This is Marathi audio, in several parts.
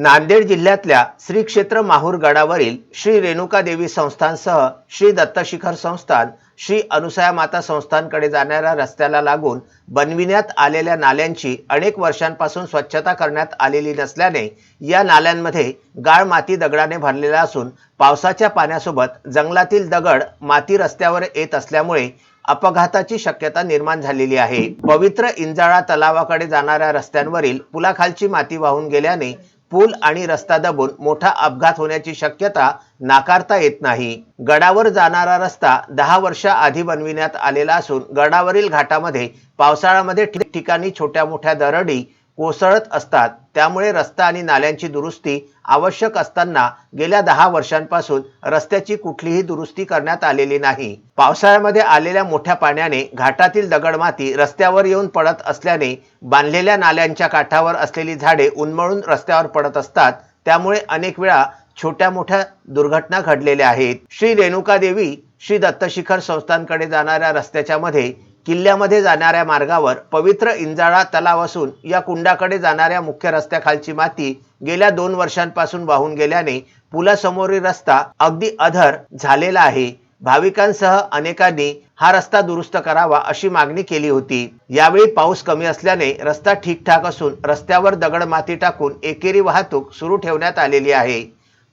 नांदेड जिल्ह्यातल्या श्री क्षेत्र माहूर गडावरील श्री रेणुका देवी संस्थानसह श्री दत्तशिखर संस्थान श्री अनुसया माता संस्थानकडे जाणाऱ्या रस्त्याला लागून बनविण्यात आलेल्या नाल्यांची अनेक वर्षांपासून स्वच्छता करण्यात आलेली नसल्याने या नाल्यांमध्ये गाळ माती दगडाने भरलेला असून पावसाच्या पाण्यासोबत जंगलातील दगड माती रस्त्यावर येत असल्यामुळे अपघाताची शक्यता निर्माण झालेली आहे. पवित्र इंजाळा तलावाकडे जाणाऱ्या रस्त्यांवरील पुलाखालची माती वाहून गेल्याने पूल आणि रस्ता दबून मोठा अपघात होण्याची शक्यता नाकारता येत नाही. गडावर जाणारा रस्ता दहा वर्षाआधी बनविण्यात आलेला असून गडावरील घाटामध्ये पावसाळ्यामध्ये ठिकठिकाणी छोट्या मोठ्या दरडी कोसळत असतात. त्यामुळे रस्ता आणि नाल्यांची दुरुस्ती आवश्यक असताना गेल्या दहा वर्षांपासून रस्त्याची कुठलीही दुरुस्ती करण्यात आलेली नाही. पावसाळ्यामध्ये आलेल्या मोठ्या पाण्याने घाटातील दगडमाती रस्त्यावर येऊन पडत असल्याने बांधलेल्या नाल्यांच्या काठावर असलेली झाडे उन्मळून रस्त्यावर पडत असतात. त्यामुळे अनेक वेळा छोट्या मोठ्या दुर्घटना घडलेल्या आहेत. श्री रेणुका देवी श्री दत्तशिखर संस्थानकडे जाणाऱ्या रस्त्याच्या मध्ये किल्ल्यामध्ये जाणाऱ्या मार्गावर पवित्र इंजाळा तलाव असून या कुंडाकडे जाणाऱ्या मुख्य रस्त्याखालची माती गेल्या दोन वर्षांपासून वाहून गेल्याने पुलासमोरील रस्ता अगदी अधर झालेला आहे. भाविकांसह अनेकांनी हा रस्ता दुरुस्त करावा अशी मागणी केली होती. यावेळी पाऊस कमी असल्याने रस्ता ठीकठाक असून रस्त्यावर दगड माती टाकून एकेरी वाहतूक सुरू ठेवण्यात आलेली आहे.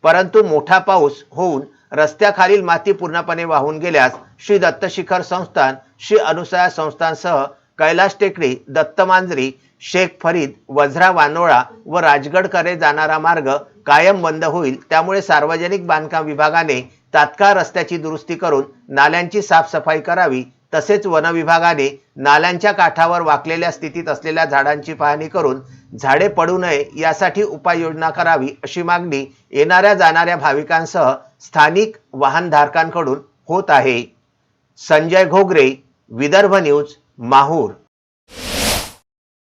परंतु मोठा पाऊस होऊन रस्त्याखालील माती पूर्णपणे वाहून गेल्यास श्री दत्तशिखर संस्थान श्री अनुसया संस्थानसह कैलास टेकडी दत्तमांजरी शेख फरीद वझरा वानोळा व राजगडकडे जाणारा मार्ग कायम बंद होईल. त्यामुळे सार्वजनिक बांधकाम विभागाने तात्काळ रस्त्याची दुरुस्ती करून नाल्यांची साफसफाई करावी. तसेच वन विभागाने नाल्यांच्या काठावर वाकलेल्या स्थितीत असलेल्या झाडांची पाहणी करून झाडे पडू नये यासाठी उपाययोजना करावी अशी मागणी येणाऱ्या जाणाऱ्या भाविकांसह स्थानिक वाहनधारकांकडून होत आहे. संजय घोगरे विदर्भ न्यूज माहूर.